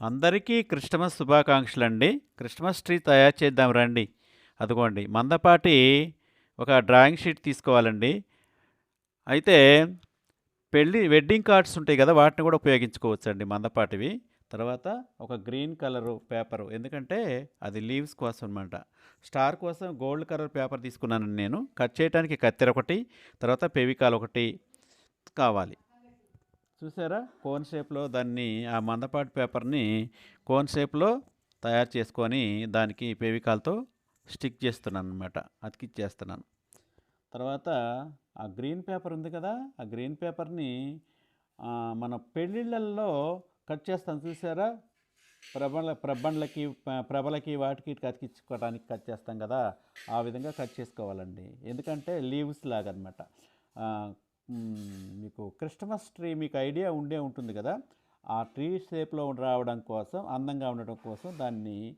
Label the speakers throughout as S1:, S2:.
S1: అందరికీ క్రిస్టమస్ శుభాకాంక్షలు అండి క్రిస్టమస్ ట్రీ తయారు చేద్దాం రండి. అదిగోండి మందపాటి ఒక డ్రాయింగ్ షీట్ తీసుకోవాలండి. అయితే పెళ్ళి వెడ్డింగ్ కార్డ్స్ ఉంటాయి కదా వాటిని కూడా ఉపయోగించుకోవచ్చు అండి మందపాటివి. తర్వాత ఒక గ్రీన్ కలరు పేపరు ఎందుకంటే అది లీవ్స్ కోసం అనమాట స్టార్ కోసం గోల్డ్ కలర్ పేపర్ తీసుకున్నాను నేను. కట్ చేయడానికి కత్తెర ఒకటి తర్వాత పెవికాల్ ఒకటి కావాలి. చూసారా? కోన్ షేప్లో దాన్ని ఆ మందపాటి పేపర్ని కోన్ షేప్లో తయారు చేసుకొని దానికి పేవికాలతో స్టిక్ చేస్తున్నాను అనమాట అతికిచ్చేస్తున్నాను. తర్వాత ఆ గ్రీన్ పేపర్ ఉంది కదా ఆ గ్రీన్ పేపర్ని మన పెళ్ళిళ్ళల్లో కట్ చేస్తాను. చూసారా? ప్రబల ప్రబండ్లకి ప్రభలకి వాటికి అతికించుకోవడానికి కట్ చేస్తాం కదా ఆ విధంగా కట్ చేసుకోవాలండి. ఎందుకంటే లీవ్స్ లాగా అనమాట మీకు క్రిస్టమస్ ట్రీ మీకు ఐడియా ఉండే ఉంటుంది కదా. ఆ ట్రీ షేప్లో రావడం కోసం అందంగా ఉండడం కోసం దాన్ని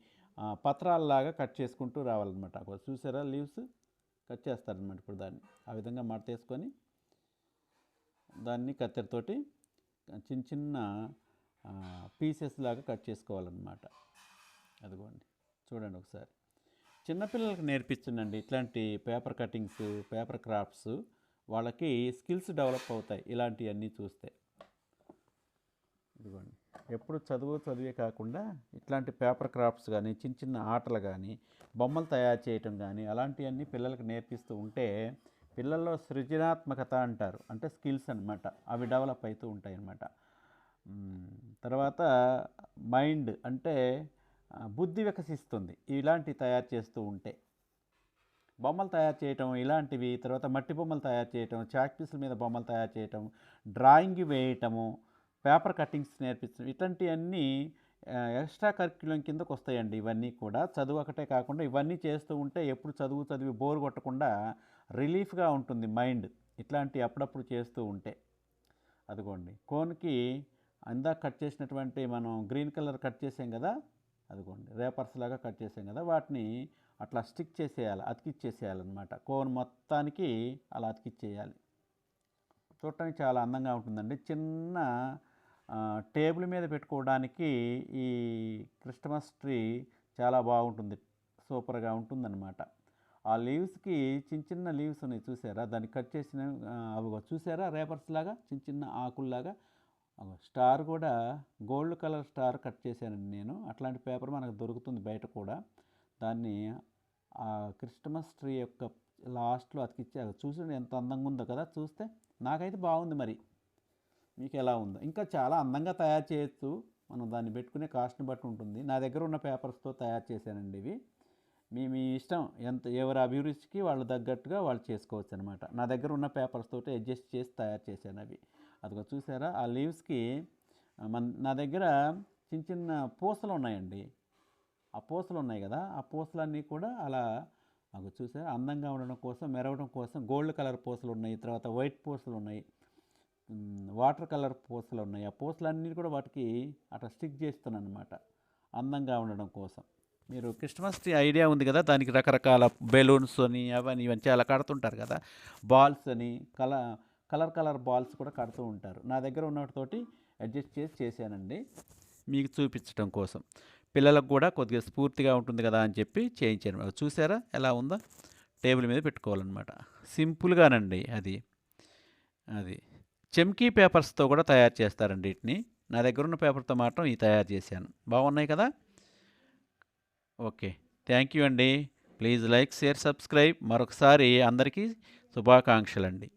S1: పత్రాలలాగా కట్ చేసుకుంటూ రావాలన్నమాట. చూసారా లీవ్స్? కట్ చేస్తారనమాట ఇప్పుడు దాన్ని. ఆ విధంగా మడతేసుకొని దాన్ని కత్తెరతోటి చిన్న చిన్న పీసెస్ లాగా కట్ చేసుకోవాలన్నమాట. అదిగోండి. చూడండి ఒకసారి. చిన్నపిల్లలకు నేర్పించండి ఇట్లాంటి పేపర్ కటింగ్స్ పేపర్ క్రాఫ్ట్స్. వాళ్ళకి స్కిల్స్ డెవలప్ అవుతాయి ఇలాంటివన్నీ చూస్తే. ఇదిగోండి. ఎప్పుడు చదువు చదివే కాకుండా ఇట్లాంటి పేపర్ క్రాఫ్ట్స్ కానీ చిన్న చిన్న ఆటలు కానీ బొమ్మలు తయారు చేయటం కానీ అలాంటివన్నీ పిల్లలకు నేర్పిస్తూ ఉంటే పిల్లల్లో సృజనాత్మకత అంటారు. అంటే స్కిల్స్ అనమాట అవి డెవలప్ అవుతూ ఉంటాయి అన్నమాట తర్వాత మైండ్ అంటే బుద్ధి వికసిస్తుంది. ఇలాంటివి తయారు చేస్తూ ఉంటే. బొమ్మలు తయారు చేయటం ఇలాంటివి. తర్వాత మట్టి బొమ్మలు తయారు చేయటం చాక్ పీసుల మీద బొమ్మలు తయారు చేయటం డ్రాయింగ్ వేయటము పేపర్ కటింగ్స్ నేర్పించడం ఇట్లాంటివన్నీ ఎక్స్ట్రా కరిక్యులం కిందకు వస్తాయండి ఇవన్నీ కూడా. చదువు ఒకటే కాకుండా ఇవన్నీ చేస్తూ ఉంటే ఎప్పుడు చదువు చదివి బోర్ కొట్టకుండా రిలీఫ్గా ఉంటుంది మైండ్. ఇట్లాంటి అప్పుడప్పుడు చేస్తూ ఉంటే. అదిగోండి. కోన్కి అందాక కట్ చేసినటువంటి మనం గ్రీన్ కలర్ కట్ చేసాం కదా? అదిగోండి. రేపర్స్ లాగా కట్ చేసాం కదా? వాటిని అట్లా స్టిక్ చేసేయాలి అతికిచ్చేసేయాలన్నమాట. కోన్ మొత్తానికి అలా అతికిచ్చేయాలి. చూడటానికి చాలా అందంగా ఉంటుందండి. చిన్న టేబుల్ మీద పెట్టుకోవడానికి ఈ క్రిస్టమస్ ట్రీ చాలా బాగుంటుంది. సూపర్గా ఉంటుందన్నమాట. ఆ లీవ్స్కి చిన్న చిన్న లీవ్స్ ఉన్నాయి చూసారా? దాన్ని కట్ చేసిన అవి చూసారా? రేపర్స్ లాగా చిన్న చిన్న ఆకుల్లాగా. స్టార్ కూడా గోల్డ్ కలర్ స్టార్ కట్ చేశానండి నేను. అట్లాంటి పేపర్ మనకు దొరుకుతుంది బయట కూడా. దాన్ని ఆ క్రిస్టమస్ ట్రీ యొక్క లాస్ట్లో అతికిచ్చారు చూసి ఎంత అందంగా ఉందో కదా చూస్తే నాకైతే బాగుంది మరి. మీకు ఎలా ఉందో. ఇంకా చాలా అందంగా తయారు చేయొచ్చు మనం దాన్ని పెట్టుకునే కాస్ట్ని బట్టి ఉంటుంది. నా దగ్గర ఉన్న పేపర్స్తో తయారు చేశానండి ఇవి. మీ మీ ఇష్టం ఎంత ఎవరి అభిరుచికి వాళ్ళు తగ్గట్టుగా వాళ్ళు చేసుకోవచ్చు అనమాట నా దగ్గర ఉన్న పేపర్స్ తోటి అడ్జస్ట్ చేసి తయారు చేశాను అవి. అదిగో చూసారా ఆ లీవ్స్కి మన నా దగ్గర చిన్న చిన్న పూసలు ఉన్నాయండి. ఆ పూసలు ఉన్నాయి కదా ఆ పూసలన్నీ కూడా అలా మాకు చూసే అందంగా ఉండడం కోసం మెరవడం కోసం గోల్డ్ కలర్ పూసలు ఉన్నాయి తర్వాత వైట్ పూసలు ఉన్నాయి వాటర్ కలర్ పూసలు ఉన్నాయి. ఆ పూసలన్నీ కూడా వాటికి అట్లా స్టిక్ చేస్తున్నాను అనమాట అందంగా ఉండడం కోసం. మీరు క్రిస్మస్ ట్రీ ఐడియా ఉంది కదా దానికి రకరకాల బెలూన్స్ అని అవన్నీ ఇవన్నీ అలా కడుతుంటారు కదా. బాల్స్ అని కల కలర్ కలర్ బాల్స్ కూడా కడుతూ ఉంటారు. నా దగ్గర ఉన్నటితోటి అడ్జస్ట్ చేసి చేశానండి. మీకు చూపించడం కోసం. పిల్లలకు కూడా కొద్దిగా స్ఫూర్తిగా ఉంటుంది కదా అని చెప్పి చేయించాను చూసారా? ఎలా ఉందో? టేబుల్ మీద పెట్టుకోవాలన్నమాట. సింపుల్గానండి అది. అది. చెమ్కీ పేపర్స్తో కూడా తయారు చేస్తారండి వీటిని. నా దగ్గర ఉన్న పేపర్తో మాత్రం ఇవి తయారు చేశాను. బాగున్నాయి కదా? ఓకే. థ్యాంక్ యూ అండి. Please like share subscribe. మరొకసారి అందరికీ శుభాకాంక్షలండి.